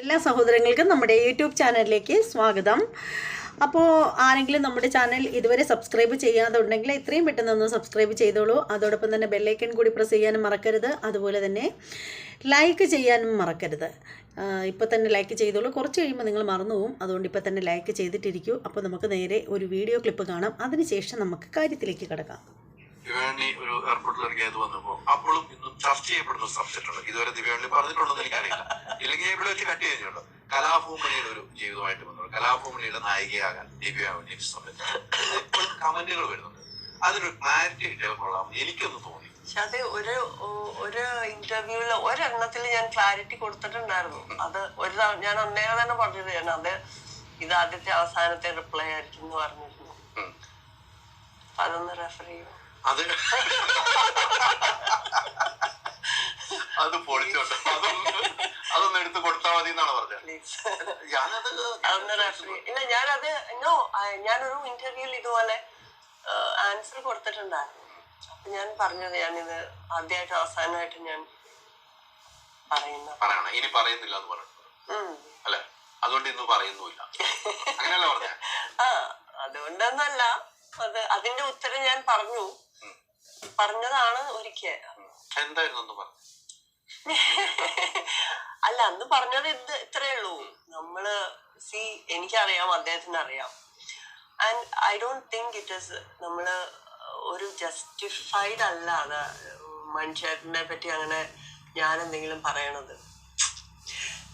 എല്ലാ സഹോദരങ്ങൾക്കും നമ്മുടെ യൂട്യൂബ് ചാനലിലേക്ക് സ്വാഗതം. അപ്പോൾ ആരെങ്കിലും നമ്മുടെ ചാനൽ ഇതുവരെ സബ്സ്ക്രൈബ് ചെയ്യാതെ ഉണ്ടെങ്കിൽ എത്രയും പെട്ടെന്ന് ഒന്ന് സബ്സ്ക്രൈബ് ചെയ്തോളൂ. അതോടൊപ്പം തന്നെ ബെല്ലൈക്കൺ കൂടി പ്രസ് ചെയ്യാനും മറക്കരുത്. അതുപോലെ തന്നെ ലൈക്ക് ചെയ്യാനും മറക്കരുത്. ഇപ്പോൾ തന്നെ ലൈക്ക് ചെയ്തോളൂ. കുറച്ച് കഴിയുമ്പോൾ നിങ്ങൾ മറന്നു പോകും അതുകൊണ്ട് ഇപ്പോൾ തന്നെ ലൈക്ക് ചെയ്തിട്ടിരിക്കൂ. അപ്പോൾ നമുക്ക് നേരെ ഒരു വീഡിയോ ക്ലിപ്പ് കാണാം. അതിനുശേഷം നമുക്ക് കാര്യത്തിലേക്ക് കിടക്കാം. ഒരു എയർപോർട്ടിൽ ഇറങ്ങിയത് വന്നപ്പോൾ അപ്പോഴും ഇന്നും ചർച്ച ചെയ്യപ്പെടുന്ന സബ്ജക്റ്റ് ഉണ്ട് ഇതുവരെ ദിവ്യാണി പറഞ്ഞിട്ടുണ്ടെന്ന് എനിക്കറിയില്ല. ഇല്ലെങ്കിൽ ഇവിടെ വെച്ച് കട്ട് ചെയ്യുന്നുണ്ട് കലാഭൂമണിയുടെ ഒരു ജീവിതമായിട്ട് ബന്ധപ്പെട്ട കലാഭൂമണിയുടെ നായികയാകാൻ ദിവ്യാവണി ശ്രമിച്ചത് സമയത്ത് കമന്റുകൾ വരുന്നുണ്ട്. അതിനൊരു ക്ലാരിറ്റി കിട്ടിയാൽ കൊള്ളാം. എനിക്കൊന്ന് തോന്നി. പക്ഷെ അത് ഒരു ഒരു ഇന്റർവ്യൂവിൽ ഒരെണ്ണത്തിൽ ഞാൻ ക്ലാരിറ്റി കൊടുത്തിട്ടുണ്ടായിരുന്നു. അത് ഒരു തവണ- ഞാൻ അന്നേരം തന്നെ പറഞ്ഞത് ഞാൻ അത് ഇത് ആദ്യത്തെ അവസാനത്തെ റിപ്ലൈ ആയിരിക്കും എന്ന് പറഞ്ഞിരുന്നു. അതൊന്ന് റെഫർ ചെയ്യും. അത് അത് പൊളിച്ചോട്ടെ അതൊന്ന് അതൊന്ന് എടുത്ത് കൊടുത്താൽ മതി എന്നാണ് പറഞ്ഞത് ഞാനത് ഇല്ല ഞാനത് നോ ഞാനൊരു ഇന്റർവ്യൂവിൽ ഇതുപോലെ ആൻസർ കൊടുത്തിട്ടുണ്ടായിരുന്നു. അപ്പൊ ഞാൻ പറഞ്ഞത് ഞാനിത് ആദ്യമായിട്ട് അവസാനമായിട്ട് ഞാൻ പറയുന്ന പറയണം. ഇനി പറയുന്നില്ല എന്ന് പറഞ്ഞു അല്ല? അതുകൊണ്ട് ഇന്ന് പറയുന്നുമില്ല. അങ്ങനെയല്ല പറഞ്ഞ? ആ അതുകൊണ്ടൊന്നല്ല. അത് അതിന്റെ ഉത്തരം ഞാൻ പറഞ്ഞു. പറഞ്ഞതാണ് ഒരിക്കൽ. എന്തായിരുന്നു പറഞ്ഞു? അന്ന് പറഞ്ഞത് ഇത് ഇത്രേ ഉള്ളൂ. നമ്മൾ സി എനിക്കറിയാം അദ്ദേഹത്തിന് അറിയാം and I don't think it is നമ്മൾ ഒരു ജസ്റ്റിഫൈഡ് അല്ല അത് മനുഷ്യനെ പറ്റി അങ്ങനെ ഞാൻ എന്തെങ്കിലും പറയണത്.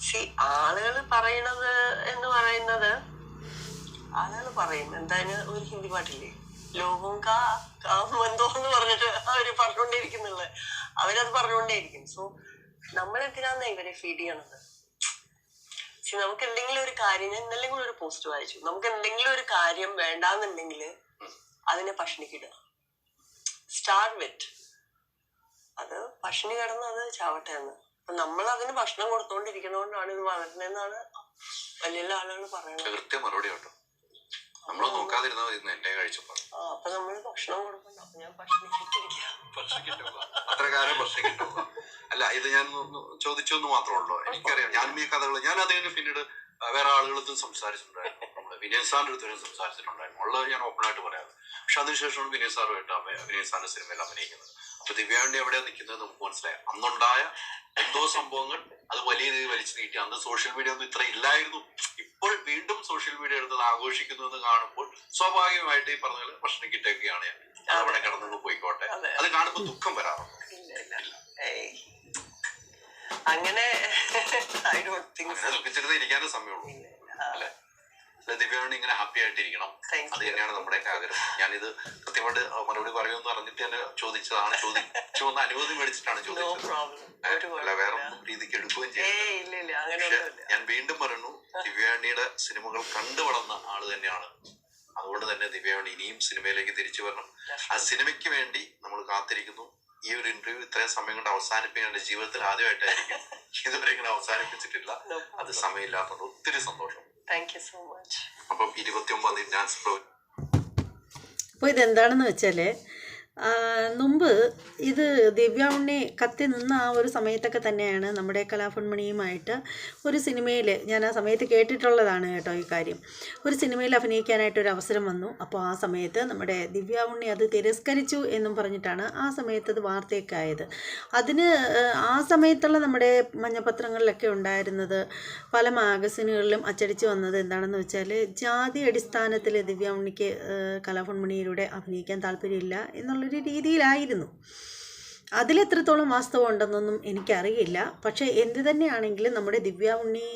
സി ആളുകൾ പറയണത് എന്ന് പറയുന്നത് ആളുകൾ പറയും. എന്തായാലും ഒരു ഹിന്ദി പാട്ടില്ലേ? ലോകം കാ കാമെന്തോ എന്ന് പറഞ്ഞിട്ട് അവർ പറഞ്ഞുകൊണ്ടേയിരിക്കുന്നുള്ളത് അവരത് പറഞ്ഞുകൊണ്ടേയിരിക്കും. സോ നമ്മൾ എന്തിനാന്ന് ഇവരെ ഫീഡ് ചെയ്യണത്? പക്ഷെ നമുക്ക് എന്തെങ്കിലും ഒരു കാര്യം ഞാൻ കൂടെ ഒരു പോസ്റ്റ് വായിച്ചു. നമുക്ക് എന്തെങ്കിലും ഒരു കാര്യം വേണ്ടാന്നുണ്ടെങ്കിൽ അതിനെ പട്ടിണിക്കിടുക സ്റ്റാർ വിറ്റ് അത് പട്ടിണി കിടന്ന് അത് ചാവട്ടെ എന്ന്. നമ്മൾ അതിന് ഭക്ഷണം കൊടുത്തോണ്ടിരിക്കണോണ്ടാണ് ഇത് വളരുന്നതെന്നാണ് വലിയ ആളുകൾ പറയുന്നത് കൃത്യം മറുപടി കേട്ടോ നമ്മൾ നോക്കാതിരുന്നാൽ മതി എന്നെ കഴിച്ചപ്പോ ആ, അപ്പൊ നമ്മൾ ഭക്ഷണം കൊടുക്കണ്ട. അപ്പൊ ഞാൻ അത്ര കാലം അല്ല ഇത് ഞാൻ ചോദിച്ചു എന്ന് മാത്രമേ ഉള്ളൂ എനിക്കറിയാം. ഞാൻ ഈ കഥകൾ ഞാൻ അതിന് പിന്നീട് വേറെ ആളുകളടുത്തും സംസാരിച്ചിട്ടുണ്ടായിരുന്നു. നമ്മൾ വിനയ് സാറിന്റെ അടുത്തും സംസാരിച്ചിട്ടുണ്ടായിരുന്നു. ഉള്ളത് ഞാൻ ഓപ്പൺ ആയിട്ട് പറയാം പക്ഷെ അതിനുശേഷമാണ് വിനയ് സാറുമായിട്ട് വിനയ് സാറിന്റെ സിനിമയിൽ അഭിനയിക്കുന്നത്. അപ്പൊ ദിവ്യാണ്ടി എവിടെയാണ് നിൽക്കുന്നത് നമുക്ക് മനസ്സിലായി. അന്നുണ്ടായ എന്തോ സംഭവങ്ങൾ അത് വലിയ രീതിയിൽ വലിച്ചു നീട്ടി. അന്ന് സോഷ്യൽ മീഡിയ ഒന്നും ഇത്ര ഇല്ലായിരുന്നു. ഇപ്പോൾ വീണ്ടും സോഷ്യൽ മീഡിയ എടുത്തത് ആഘോഷിക്കുന്നു എന്ന് കാണുമ്പോൾ സ്വാഭാവികമായിട്ട് ഈ പറഞ്ഞ ഭക്ഷണം കിട്ടൊക്കെയാണ് ഞാൻ. അവിടെ കിടന്നു പോയിക്കോട്ടെ. അത്. കാണുമ്പോൾ ദുഃഖം വരാറുണ്ട്. അങ്ങനെ ദുഃഖിച്ചിരുന്ന് ഇരിക്കാനേ സമയമുള്ളൂ. അല്ലെ? ദിവ്യാണി ഇങ്ങനെ ഹാപ്പി ആയിട്ടിരിക്കണം. അത് തന്നെയാണ് നമ്മുടെയൊക്കെ ആഗ്രഹം. ഞാനിത് കൃത്യമായിട്ട് മറുപടി പറയുമെന്ന് പറഞ്ഞിട്ട് തന്നെ ചോദിച്ചതാണ്. ചോദിച്ചു ഒന്ന് അനുമതി മേടിച്ചിട്ടാണ് ചോദിച്ചത്. അല്ല വേറെ ഒന്നും രീതിക്ക് എടുക്കുകയും ചെയ്യും ഞാൻ വീണ്ടും പറയുന്നു ദിവ്യാണിയുടെ സിനിമകൾ കണ്ടു വളർന്ന ആൾ തന്നെയാണ്. അതുകൊണ്ട് തന്നെ ദിവ്യാണി ഇനിയും സിനിമയിലേക്ക് തിരിച്ചു വരണം. ആ സിനിമയ്ക്ക് വേണ്ടി നമ്മൾ കാത്തിരിക്കുന്നു. ഈ ഒരു ഇന്റർവ്യൂ ഇത്രയും സമയം കൊണ്ട് അവസാനിപ്പിക്കാൻ എന്റെ ജീവിതത്തിൽ ആദ്യമായിട്ടായിരിക്കും ഇതുവരെ ഇങ്ങനെ അവസാനിപ്പിച്ചിട്ടില്ല. അത് സമയമില്ലാത്തതുകൊണ്ട് ഒത്തിരി സന്തോഷം. താങ്ക് യു സോ മച്ച് അപ്പം ഇരുപത്തി ഒമ്പതാം തീയതി ഡാൻസ് പ്രോ അപ്പോൾ ഇതെന്താണെന്ന് വെച്ചാൽ മുമ്പ് ഇത് ദിവ്യ ഉണ്ണി കത്തി നിന്ന ആ ഒരു സമയത്തൊക്കെ തന്നെയാണ് നമ്മുടെ കലാഭൺമണിയുമായിട്ട് ഒരു സിനിമയിൽ ഞാൻ ആ സമയത്ത് കേട്ടിട്ടുള്ളതാണ് കേട്ടോ ഈ കാര്യം. ഒരു സിനിമയിൽ അഭിനയിക്കാനായിട്ടൊരു അവസരം വന്നു. അപ്പോൾ ആ സമയത്ത് നമ്മുടെ ദിവ്യ ഉണ്ണി അത് തിരസ്കരിച്ചു എന്നും പറഞ്ഞിട്ടാണ് ആ സമയത്ത് അത് വാർത്തയൊക്കെ ആയത്. അതിന് ആ സമയത്തുള്ള നമ്മുടെ മഞ്ഞപത്രങ്ങളിലൊക്കെ ഉണ്ടായിരുന്നത് പല മാഗസിനുകളിലും അച്ചടിച്ച് വന്നത് എന്താണെന്ന് വെച്ചാൽ ജാതി അടിസ്ഥാനത്തിൽ ദിവ്യ ഉണ്ണിക്ക് കലാഭൺമണിയിലൂടെ അഭിനയിക്കാൻ താല്പര്യമില്ല എന്നുള്ളൊരു രീതിയിലായിരുന്നു. അതിലെത്രത്തോളം വാസ്തവം ഉണ്ടെന്നൊന്നും എനിക്കറിയില്ല. പക്ഷേ എന്ത് തന്നെയാണെങ്കിലും നമ്മുടെ ദിവ്യ ഉണ്ണി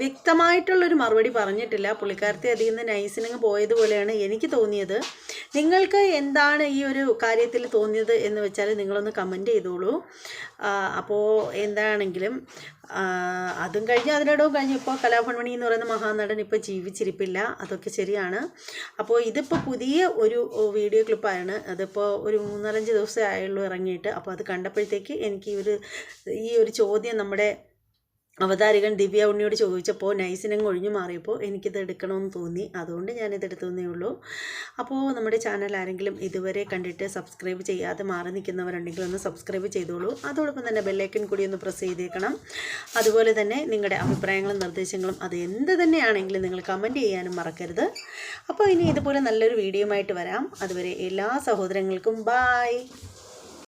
വ്യക്തമായിട്ടുള്ളൊരു മറുപടി പറഞ്ഞിട്ടില്ല. പുള്ളിക്കാരത്തെ അതിൽ നിന്ന് നൈസിനങ്ങ് പോയതുപോലെയാണ് എനിക്ക് തോന്നിയത്. നിങ്ങൾക്ക് എന്താണ് ഈ ഒരു കാര്യത്തിൽ തോന്നിയത് എന്ന് വെച്ചാൽ നിങ്ങളൊന്ന് കമന്റ് ചെയ്തോളൂ. അപ്പോൾ എന്താണെങ്കിലും അതും കഴിഞ്ഞ് അതിനിടവും കഴിഞ്ഞ് ഇപ്പോൾ കലാഭൺമണി എന്ന് പറയുന്ന മഹാനടൻ ഇപ്പോൾ ജീവിച്ചിരിപ്പില്ല. അതൊക്കെ ശരിയാണ്. അപ്പോൾ ഇതിപ്പോൾ പുതിയ ഒരു വീഡിയോ ക്ലിപ്പാണ് അതിപ്പോൾ ഒരു മൂന്നാലഞ്ച് ദിവസമേ ആയുള്ളൂ ഇറങ്ങിയിട്ട്. അപ്പോൾ അത് കണ്ടപ്പോഴത്തേക്ക് എനിക്ക് ഈ ഒരു ഈ ഒരു ചോദ്യം നമ്മുടെ അവതാരികൻ ദിവ്യ ഉണ്ണിയോട് ചോദിച്ചപ്പോൾ നൈസിനങ്ങ് ഒഴിഞ്ഞു മാറിയപ്പോൾ എനിക്കിത് എടുക്കണമെന്ന് തോന്നി. അതുകൊണ്ട് ഞാനിത് എടുത്തതേ ഉള്ളൂ. അപ്പോൾ നമ്മുടെ ചാനൽ ആരെങ്കിലും ഇതുവരെ കണ്ടിട്ട് സബ്സ്ക്രൈബ് ചെയ്യാതെ മാറി നിൽക്കുന്നവരുണ്ടെങ്കിൽ ഒന്ന് സബ്സ്ക്രൈബ് ചെയ്തോളൂ. അതോടൊപ്പം തന്നെ ബെല്ലൈക്കൻ കൂടി ഒന്ന് പ്രസ് ചെയ്തേക്കണം. അതുപോലെ തന്നെ നിങ്ങളുടെ അഭിപ്രായങ്ങളും നിർദ്ദേശങ്ങളും അത് എന്ത് തന്നെയാണെങ്കിലും നിങ്ങൾ കമന്റ് ചെയ്യാനും മറക്കരുത്. അപ്പോൾ ഇനി ഇതുപോലെ നല്ലൊരു വീഡിയോ ആയിട്ട് വരാം. അതുവരെ എല്ലാ സഹോദരങ്ങൾക്കും ബായ്